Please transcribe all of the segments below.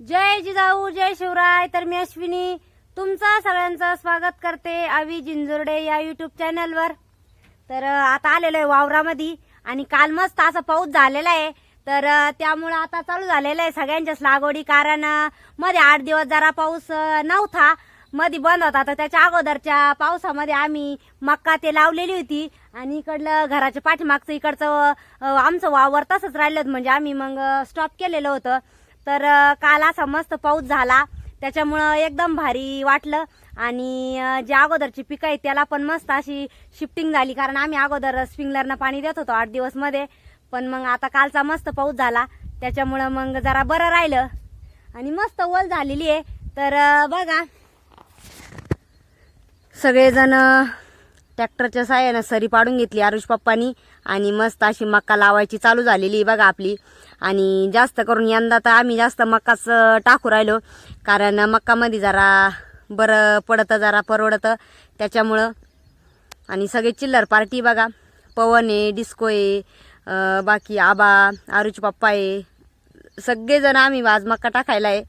जय जिजाऊ जय शिवराय. तर मी अश्विनी तुमचं सगळ्यांचं स्वागत करते आवी जिंजुर्डे या युट्यूब चॅनलवर तर आता आलेलो आहे वावरामध्ये आणि काल मस्त असा पाऊस झालेला आहे. तर त्यामुळं आता चालू झालेलं आहे सगळ्यांच्याच लागवडी कारण मध्ये आठ दिवस जरा पाऊस नव्हता. मध्ये बंद होता. तर त्याच्या अगोदरच्या पावसामध्ये आम्ही मक्का ते लावलेली होती. आणि इकडलं घराच्या पाठीमागचं इकडचं आमचं वावर तसंच राहिलं होतं. म्हणजे आम्ही मग स्टॉप केलेलं होतं. तर काल असा मस्त पाऊस झाला. त्याच्यामुळं एकदम भारी वाटलं. आणि जे अगोदरची पिकं आहेत त्याला पण मस्त अशी शिफ्टिंग झाली. कारण आम्ही अगोदर स्प्रिंगलरनं पाणी देत होतो आठ दिवसमध्ये. पण मग आता कालचा मस्त पाऊस झाला. त्याच्यामुळं मग जरा बरं राहिलं. आणि मस्त वल झालेली आहे. तर बघा. सगळेजण ट्रॅक्टरच्या साह्यानं सरी पाडून घेतली आरुष पप्पानी आणि मस्त अशी मक्का लावायची चालू झालेली आहे बघा आपली. आणि जास्त करून यंदा तर आम्ही जास्त मक्काच टाकू राहिलो. कारण मक्कामध्ये जरा बरं पडतं जरा परवडतं. त्याच्यामुळं आणि सगळे चिल्लर पार्टी बघा. पवन आहे डिस्को आहे बाकी आबा आरुच पप्पा आहे. सगळेजण आम्ही आज मक्का टाकायला आहे.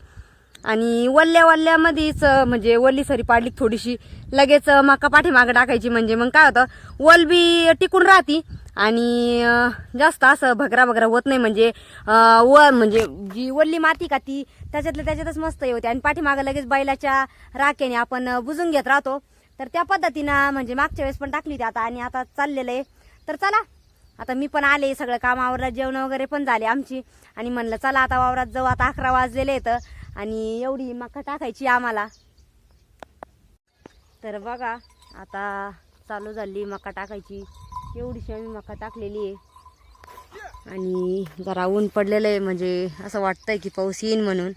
आणि वल्ल्या वल्ल्यामध्येच म्हणजे वल्ली सरी पाडली थोडीशी लगेच मका पाठीमागं टाकायची म्हणजे मग काय होतं वल बी टिकून राहती आणि जास्त असं भगरा भगरा होत नाही म्हणजे व म्हणजे जी वल्ली माती का ती त्याच्यातल्या त्याच्यातच मस्त होते. आणि पाठीमागं लगेच बैलाच्या राखेने आपण बुजून घेत राहतो. तर त्या पद्धतीनं म्हणजे मागच्या वेळेस पण टाकली होती आता आणि आता चाललेलं आहे. तर चला आता मी पण आले सगळं कामावरला जेवण वगैरे पण झाले आमची. आणि म्हणलं चला आता वावरात जाऊ आता अकरा वाजलेले आहेत. आणि एवढी मका टाकायची आम्हाला. तर बघा आता चालू झाली मका टाकायची. एवढीशी आम्ही मका टाकलेली आहे. आणि जरा ऊन पडलेलं आहे म्हणजे असं वाटतंय की पाऊस येईन म्हणून.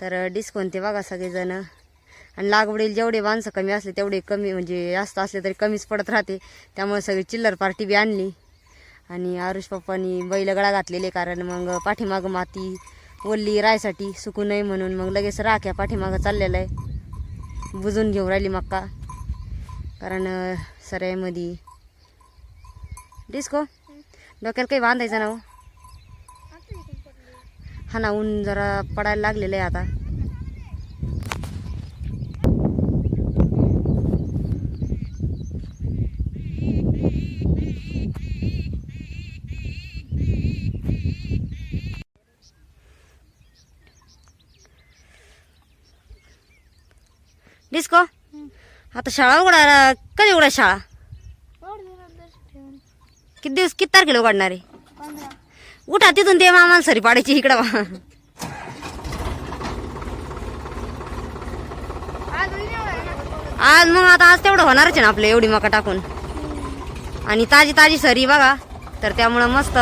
तर डिस्काउंट ते बघा सगळेजण. आणि लागवडीला जेवढे माणसं कमी असले तेवढे कमी म्हणजे जास्त असले तरी कमीच पडत राहते. त्यामुळे सगळी चिल्लर पार्टी बी आणली. आणि आरुष पप्पानी बैलगळा घातलेले कारण मग पाठीमागं माती ओल्ली रायसाठी सुकू नये म्हणून मग लगेच राख्या पाठीमागं चाललेलं आहे. बुजून घेऊन राहिली मक्का. कारण अं, डिस्को? डोक्याला काही बांधायचं ना हो? हा ना ऊन जरा पडायला लागलेलं आहे आता. डिस्को? आता शाळा उघडा कधी उघडा शाळा? किती दिवस किती तारखेला उघडणार आहे? उठा तिथून ते मामाला सरी पाडायची इकडं आज मग आता आज तेवढं होणारच आहे ना आपलं एवढी मका टाकून. आणि ताजी ताजी सरी बघा. तर त्यामुळं मस्त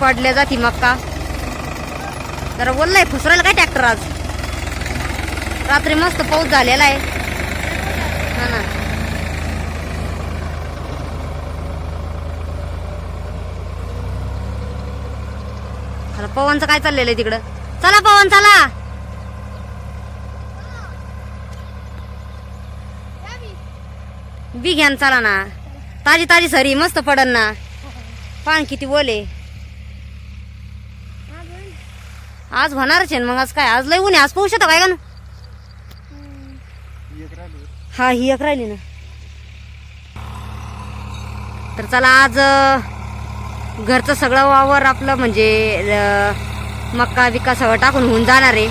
पडल्या जाती मक्का तर बोललाय फुसरायला काय ट्रॅक्टर आज? रात्री मस्त पाऊस झालेला आहे. हा ना. चला पवनचं काय चाललेलं आहे तिकडं? चला पवन चला. बी घ्यान चला ना. ताजी ताजी सरी मस्त पडन ना. पान किती बोले आज होणारच आहे मग आज काय? आज लय ऊन आहे. आज पाऊस येतो काय का ना हा ही एक राहिली ना. तर चला आज घरचं सगळं वावर आपलं म्हणजे मक्का बिक्का सगळं टाकून होऊन जाणार आहे.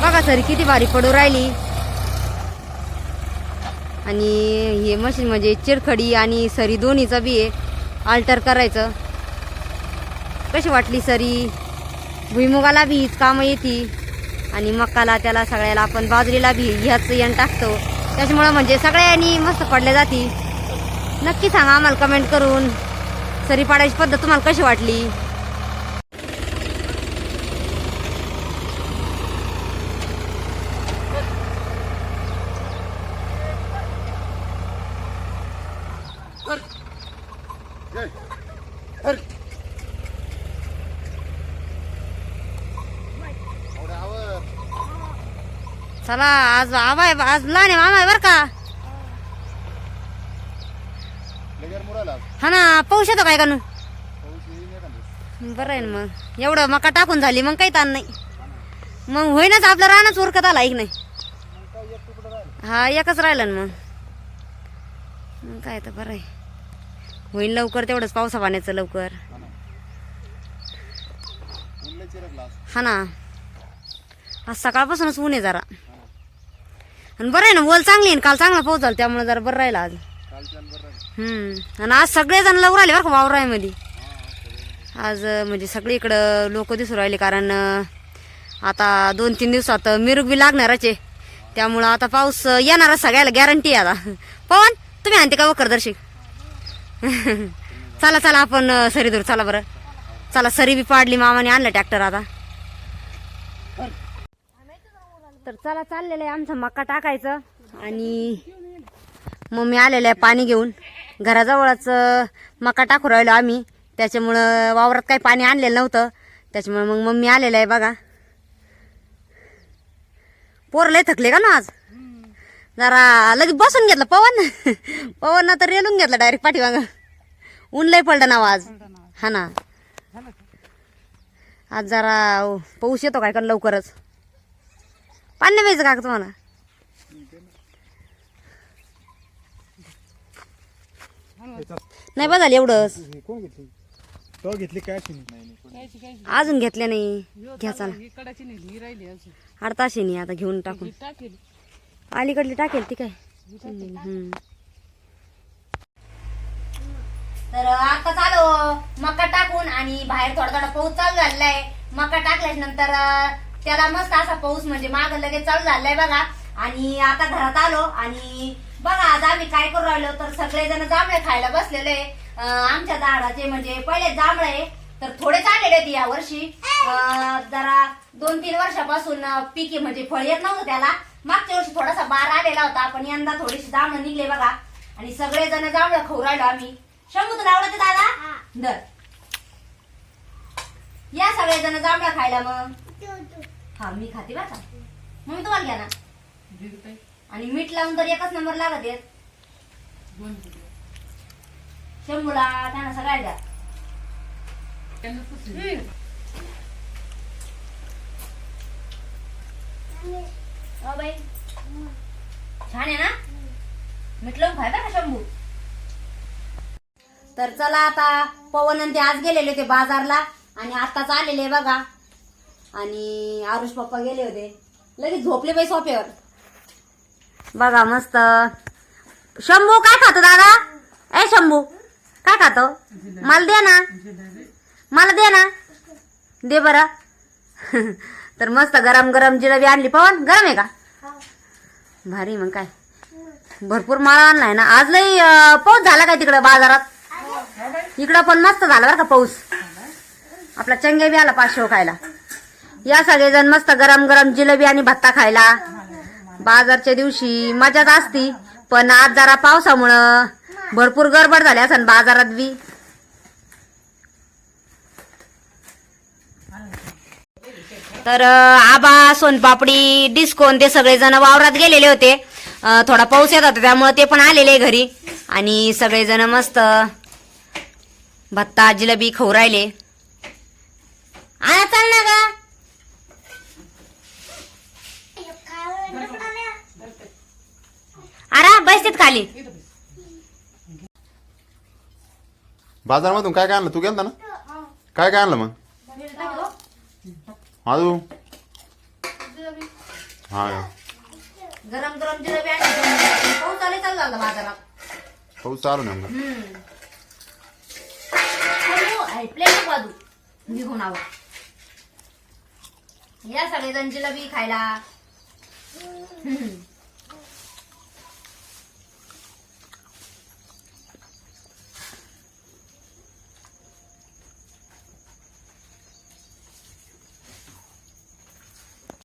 बघा सर किती भारी पडू राहिली. आणि हे मशीन म्हणजे चिरखडी आणि सरी दोन्हीचं बी आहे. आल्टर करायचं. कशी वाटली सरी? भुईमुगाला बी हीच कामं येते. आणि मक्काला त्याला सगळ्याला आपण बाजरीला बी ह्याच यण टाकतो. त्याच्यामुळं म्हणजे सगळ्यांनी मस्त पडले जाते. नक्की सांगा आम्हाला कमेंट करून. सरी पाडायची पद्धत तुम्हाला कशी वाटली? चला आज आबाय आज लहान आहे मामा बरं का? हा ना पाऊस येतो काय का नू. बरं आहे ना मग. एवढं मका टाकून झाली मग काही ताण नाही. मग होईनच आपलं रानच उरकत आला ऐक नाही. एक राहिलं. हा एकच राहिलं ना मग. मग काय तर बरं आहे. होईल लवकर तेवढंच पावसा पाण्याचं लवकर. हा ना. आज सकाळपासूनच ऊन आहे जरा. आणि बरं आहे ना वल चांगली आहे काल चांगला पाऊस झाला त्यामुळे जरा बरं राहिला आज. हम्म. आणि आज सगळेजण लवकर आले बरं का वावरामध्ये आज म्हणजे सगळी इकडं लोक दिसू राहिले कारण आता दोन तीन दिवसात मिरुग बी लागणारच आहे. त्यामुळं आता पाऊस येणार येणारच सगळ्याला गॅरंटी आहे आता. पवन तुम्ही आणते का वकरदर्शक चला चला आपण सरी दूर चला बरं. चला सरी बी पाडली मामाने आणलं ट्रॅक्टर आता. तर चला चाललेलं आहे आमचा मका टाकायचं. आणि मम्मी आलेलं आहे पाणी घेऊन. घराजवळच मका टाकू राहिलो आम्ही. त्याच्यामुळं वावरात काही पाणी आणलेलं नव्हतं. त्याच्यामुळे मग मम्मी आलेलं आहे बघा. पोरं थकले का ना आज? जरा लगेच बसून घेतलं पवन. पवन ना तर रेलून घेतलं डायरेक्ट पाठीमाग. ऊन पडलं ना हो आज. हा ना. आज जरा पाऊस येतो काय का लवकरच? पाणी नाही का तुम्हाला? नाही बघाल एवढंच. कोण घेतली तो घेतली काय अशी नाही. नाही अजून घेतले नाही. घ्या चला. कडाची नेली राहिली अजून अडताशे नाही आता घेऊन टाकून. अलीकडली टाकेल ती काय. तर आता चालू. मका टाकून आणि बाहेर थोडा थोडा पाऊस चालू झालेला आहे. मका टाकल्याच्या नंतर त्याला मस्त असा पाऊस म्हणजे माग लगेच चालू झालाय बघा. आणि आता घरात आलो आणि बघा आज आम्ही काय करू राहिलो तर सगळेजण जांभळे खायला बसलेले आमच्या झाडाचे म्हणजे पहिले जांभळे आहे, तर थोडे चाललेले आहेत या वर्षी. जरा दोन तीन वर्षापासून पीक म्हणजे फळ येत नव्हतं त्याला. मागच्या वर्षी थोडासा बार आलेला होता पण यंदा थोडीशी जांभळं निघले बघा. आणि सगळेजण जांभळं खाऊ राहिलो आम्ही. शंभू तुला आवडते दादा? दर या सगळेजण जांभळं खायला मग. हा मी खाते बरं का? मग मी तुम्हाला घ्या ना. आणि मीठ लावून तर एकच नंबर लागत येत. शंभूला त्यांना सगळ्या द्या. बाई छान आहे ना? मीठ लावून खाय का शंभू? तर चला आता पवन आणि ते आज गेलेले होते बाजारला आणि आताच आलेले बघा. आणि आरुष पप्पा गेले होते. लगेच झोपले बाई सोफ्यावर. बघा मस्त. शंभू काय खातो दादा? ए शंभू काय खातो? मला दे ना. मला दे ना. दे बरं. तर मस्त गरम गरम जिलबी आणली. पवन गरम आहे का? भारी मग काय. भरपूर माळा आणलाय ना. आज लई पाऊस झाला काय तिकडं बाजारात? इकडं पण मस्त झाला बरं का पाऊस. आपला चंगे बी आला पाचशे खायला. या सगळेजण मस्त गरम गरम जिलेबी आणि भत्ता खायला. बाजारच्या दिवशी मजाच असती पण आज जरा पावसामुळं भरपूर गडबड झाली असं बाजारात बी. तर आबा सोनपापडी डिस्कोन ते सगळेजण वावरात गेलेले होते. थोडा पाऊस येत होता त्यामुळे ते पण आलेले घरी. आणि सगळेजण मस्त भत्ता जिलेबी खाऊ राहिले. आला चाल ना गा. अरे बसतेत खाली. बाजारमधून काय काय आणलं? तू गेलता ना? काय काय आणलं मग? अजून हा. गरम गरम जिलेबी आणि पाऊस आले चालू झाला बाजारात. पाऊस चालू ना मग प्लेट बाजू निघून आव. या सगळेजण जिलेबी खायला. हम्म.